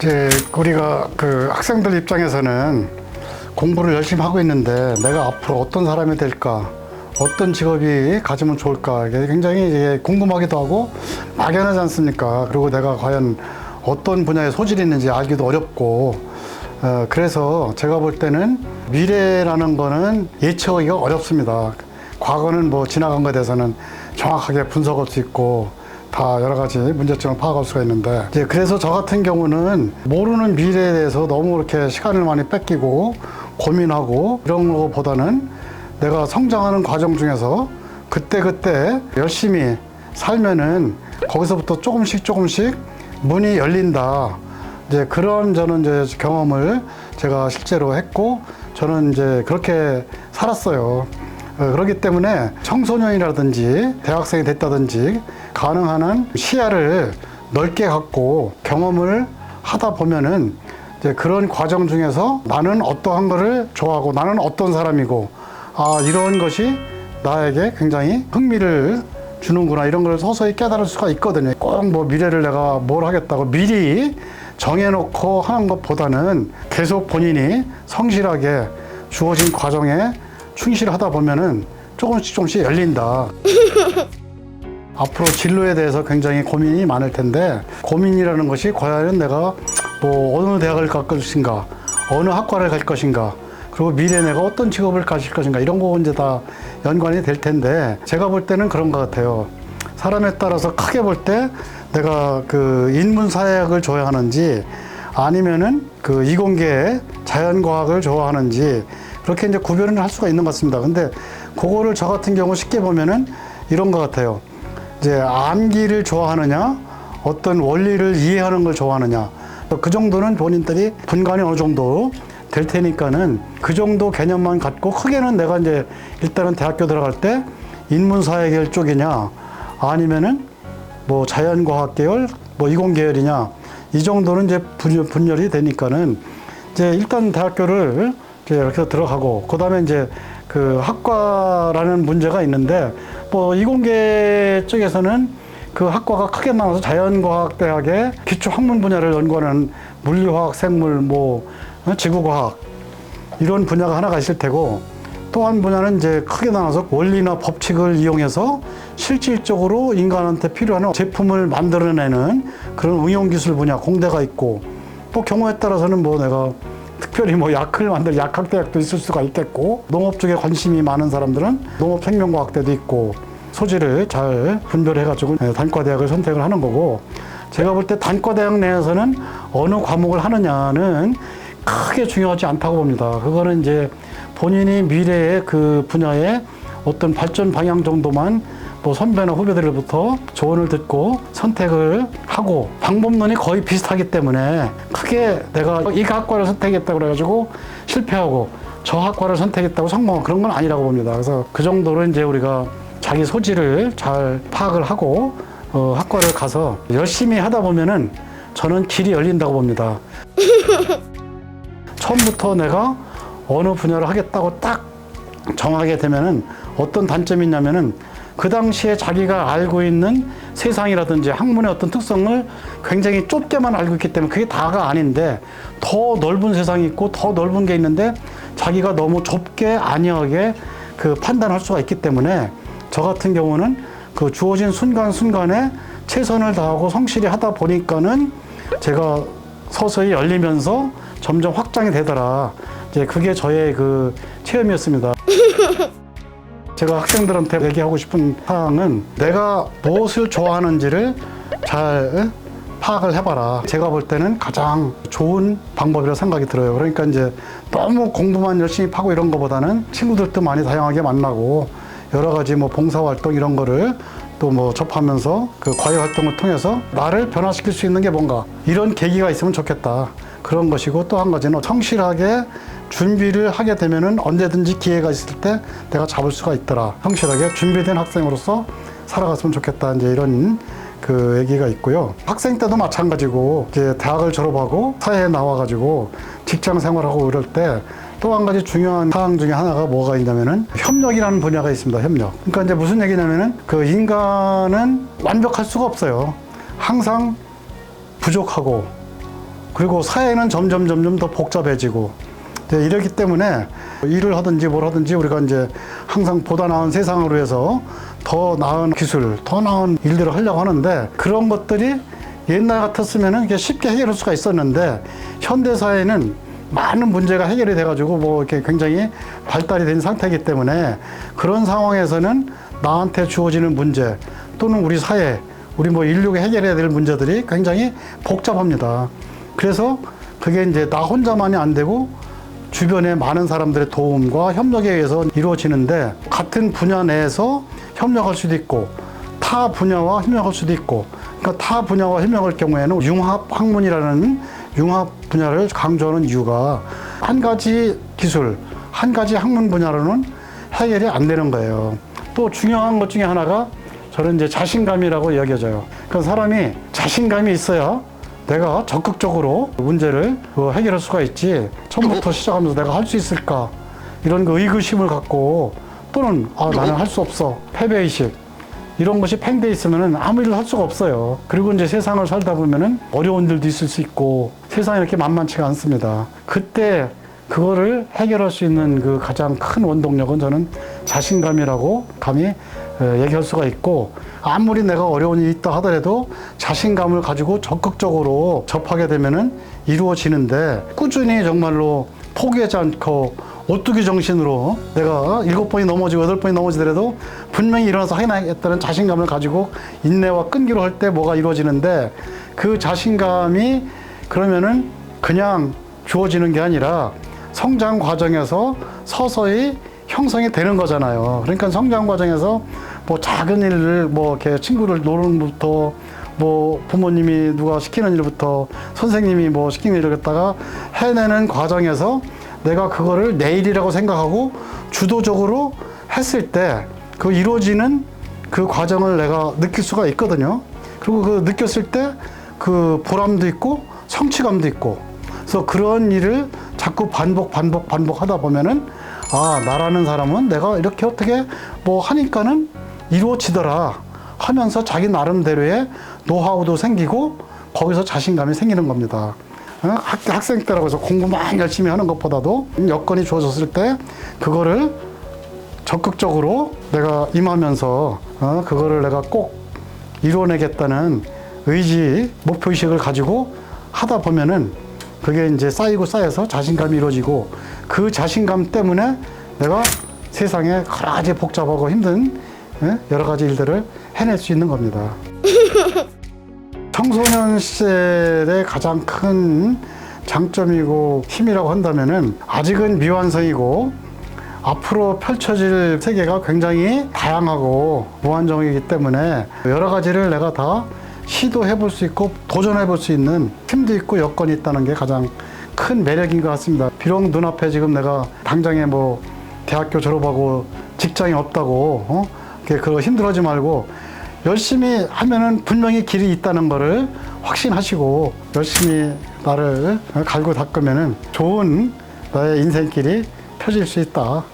이제 우리가 그 학생들 입장에서는 공부를 열심히 하고 있는데 내가 앞으로 어떤 사람이 될까, 어떤 직업이 가지면 좋을까 굉장히 궁금하기도 하고 막연하지 않습니까? 그리고 내가 과연 어떤 분야에 소질이 있는지 알기도 어렵고 어, 그래서 제가 볼 때는 미래라는 거는 예측하기가 어렵습니다. 과거는 뭐 지나간 것에 대해서는 정확하게 분석할 수 있고 다 여러 가지 문제점을 파악할 수가 있는데 이제 그래서 저 같은 경우는 모르는 미래에 대해서 너무 이렇게 시간을 많이 뺏기고 고민하고 이런 거보다는 내가 성장하는 과정 중에서 그때 그때 열심히 살면은 거기서부터 조금씩 조금씩 문이 열린다. 이제 그런 저는 이제 경험을 제가 실제로 했고 저는 이제 그렇게 살았어요. 어, 그렇기 때문에 청소년이라든지 대학생이 됐다든지 가능한 한 시야를 넓게 갖고 경험을 하다 보면은 이제 그런 과정 중에서 나는 어떠한 거를 좋아하고 나는 어떤 사람이고 아 이런 것이 나에게 굉장히 흥미를 주는구나 이런 걸 서서히 깨달을 수가 있거든요. 꼭 뭐 미래를 내가 뭘 하겠다고 미리 정해놓고 하는 것보다는 계속 본인이 성실하게 주어진 과정에 충실하다 보면은 조금씩 조금씩 열린다. 앞으로 진로에 대해서 굉장히 고민이 많을 텐데 고민이라는 것이 과연 내가 뭐 어느 대학을 갈 것인가 어느 학과를 갈 것인가 그리고 미래 내가 어떤 직업을 가질 것인가 이런 거 이제 다 연관이 될 텐데 제가 볼 때는 그런 것 같아요. 사람에 따라서 크게 볼 때 내가 그 인문 사회학을 좋아하는지 아니면은 그 이공계 자연과학을 좋아하는지 그렇게 이제 구별을 할 수가 있는 것 같습니다. 근데 그거를 저 같은 경우 쉽게 보면은 이런 것 같아요. 이제 암기를 좋아하느냐 어떤 원리를 이해하는 걸 좋아하느냐 그 정도는 본인들이 분간이 어느 정도 될 테니까는 그 정도 개념만 갖고 크게는 내가 이제 일단은 대학교 들어갈 때 인문사회 계열 쪽이냐 아니면은 뭐 자연과학 계열 뭐 이공 계열이냐 이 정도는 이제 분- 분열 이 되니까는 이제 일단 대학교를 이제 이렇게 들어가고 그다음에 이제 그 학과라는 문제가 있는데 뭐 이공계 쪽에서는 그 학과가 크게 나눠서 자연과학 대학의 기초 학문 분야를 연구하는 물리화학, 생물, 뭐 어, 지구과학. 이런 분야가 하나가 있을 테고 또 한 분야는 이제 크게 나눠서 원리나 법칙을 이용해서 실질적으로 인간한테 필요한 제품을 만들어내는 그런 응용기술 분야 공대가 있고 또 경우에 따라서는 뭐 내가 특별히 뭐 약을 만들 약학대학도 있을 수가 있겠고 농업 쪽에 관심이 많은 사람들은 농업 생명과학대도 있고 소지를 잘 분별해가지고 네, 단과대학을 선택을 하는 거고 제가 볼 때 단과대학 내에서는 어느 과목을 하느냐는 크게 중요하지 않다고 봅니다. 그거는 이제 본인이 미래의 그 분야의 어떤 발전 방향 정도만 뭐 선배나 후배들로부터 조언을 듣고 선택을 하고 방법론이 거의 비슷하기 때문에 크게 내가 이 학과를 선택했다고 그래가지고 실패하고 저 학과를 선택했다고 성공한 그런 건 아니라고 봅니다. 그래서 그 정도로 이제 우리가 자기 소질을 잘 파악을 하고 어, 학과를 가서 열심히 하다 보면은 저는 길이 열린다고 봅니다. 처음부터 내가 어느 분야를 하겠다고 딱 정하게 되면은 어떤 단점이 있냐면은 그 당시에 자기가 알고 있는 세상이라든지 학문의 어떤 특성을 굉장히 좁게만 알고 있기 때문에 그게 다가 아닌데 더 넓은 세상이 있고 더 넓은 게 있는데 자기가 너무 좁게 안이하게 그 판단할 수가 있기 때문에 저 같은 경우는 그 주어진 순간순간에 최선을 다하고 성실히 하다 보니까는 제가 서서히 열리면서 점점 확장이 되더라. 이제 그게 저의 그 체험이었습니다. 제가 학생들한테 얘기하고 싶은 사항은 내가 무엇을 좋아하는지를 잘 파악을 해봐라. 제가 볼 때는 가장 좋은 방법이라고 생각이 들어요. 그러니까 이제 너무 공부만 열심히 파고 이런 것보다는 친구들도 많이 다양하게 만나고 여러 가지 뭐 봉사활동 이런 거를 또 뭐 접하면서 그 과외 활동을 통해서 나를 변화시킬 수 있는 게 뭔가 이런 계기가 있으면 좋겠다. 그런 것이고 또 한 가지는 성실하게 준비를 하게 되면은 언제든지 기회가 있을 때 내가 잡을 수가 있더라. 성실하게 준비된 학생으로서 살아갔으면 좋겠다. 이제 이런 그 얘기가 있고요. 학생 때도 마찬가지고 이제 대학을 졸업하고 사회에 나와가지고 직장 생활하고 이럴 때 또 한 가지 중요한 사항 중에 하나가 뭐가 있냐면은 협력이라는 분야가 있습니다. 협력. 그러니까 이제 무슨 얘기냐면은 그 인간은 완벽할 수가 없어요. 항상 부족하고 그리고 사회는 점점 점점 더 복잡해지고 네, 이러기 때문에 일을 하든지 뭘 하든지 우리가 이제 항상 보다 나은 세상을 위해서 더 나은 기술, 더 나은 일들을 하려고 하는데 그런 것들이 옛날 같았으면은 이게 쉽게 해결할 수가 있었는데 현대 사회는 많은 문제가 해결이 돼가지고 뭐 이렇게 굉장히 발달이 된 상태이기 때문에 그런 상황에서는 나한테 주어지는 문제 또는 우리 사회, 우리 뭐 인류가 해결해야 될 문제들이 굉장히 복잡합니다. 그래서 그게 이제 나 혼자만이 안 되고 주변에 많은 사람들의 도움과 협력에 의해서 이루어지는데 같은 분야 내에서 협력할 수도 있고 타 분야와 협력할 수도 있고 그러니까 타 분야와 협력할 경우에는 융합 학문이라는 융합 분야를 강조하는 이유가 한 가지 기술, 한 가지 학문 분야로는 해결이 안 되는 거예요. 또 중요한 것 중에 하나가 저는 이제 자신감이라고 여겨져요. 그러니까 사람이 자신감이 있어야 내가 적극적으로 문제를 그 해결할 수가 있지. 처음부터 시작하면서 내가 할 수 있을까? 이런 그 의구심을 갖고 또는 아, 나는 할 수 없어. 패배의식. 이런 것이 팽배 있으면은 아무 일을 할 수가 없어요. 그리고 이제 세상을 살다 보면은 어려운 일도 있을 수 있고 세상이 이렇게 만만치가 않습니다. 그때 그거를 해결할 수 있는 그 가장 큰 원동력은 저는 자신감이라고 감히 에, 얘기할 수가 있고 아무리 내가 어려운 일이 있다 하더라도 자신감을 가지고 적극적으로 접하게 되면은 이루어지는데 꾸준히 정말로 포기하지 않고 오뚜기 정신으로 내가 일곱 번이 넘어지고 여덟 번이 넘어지더라도 분명히 일어나서 해내겠다는 자신감을 가지고 인내와 끈기로 할 때 뭐가 이루어지는데 그 자신감이 그러면은 그냥 주어지는 게 아니라 성장 과정에서 서서히 형성이 되는 거잖아요. 그러니까 성장 과정에서 뭐 작은 일을 뭐 이렇게 친구를 노는 것부터 뭐 부모님이 누가 시키는 일부터 선생님이 뭐 시키는 일을 갖다가 해내는 과정에서 내가 그거를 내 일이라고 생각하고 주도적으로 했을 때 그 이루어지는 그 과정을 내가 느낄 수가 있거든요. 그리고 그 느꼈을 때 그 보람도 있고 성취감도 있고 그래서 그런 일을 자꾸 반복 반복 반복 하다 보면은 아 나라는 사람은 내가 이렇게 어떻게 뭐 하니까는 이루어지더라 하면서 자기 나름대로의 노하우도 생기고 거기서 자신감이 생기는 겁니다. 어? 학, 학생 때라고 해서 공부만 열심히 하는 것보다도 여건이 주어졌을 때 그거를 적극적으로 내가 임하면서 어? 그거를 내가 꼭 이루어내겠다는 의지, 목표의식을 가지고 하다 보면은 그게 이제 쌓이고 쌓여서 자신감이 이루어지고 그 자신감 때문에 내가 세상에 여러 가지 복잡하고 힘든 예? 여러 가지 일들을 해낼 수 있는 겁니다. 청소년 시절의 가장 큰 장점이고 힘이라고 한다면은 아직은 미완성이고 앞으로 펼쳐질 세계가 굉장히 다양하고 무한정이기 때문에 여러 가지를 내가 다 시도해 볼 수 있고 도전해 볼 수 있는 힘도 있고 여건이 있다는 게 가장 큰 매력인 것 같습니다. 비록 눈앞에 지금 내가 당장에 뭐 대학교 졸업하고 직장이 없다고 어? 그거 힘들어하지 말고 열심히 하면은 분명히 길이 있다는 거를 확신하시고 열심히 나를 갈고 닦으면은 좋은 나의 인생길이 펴질 수 있다.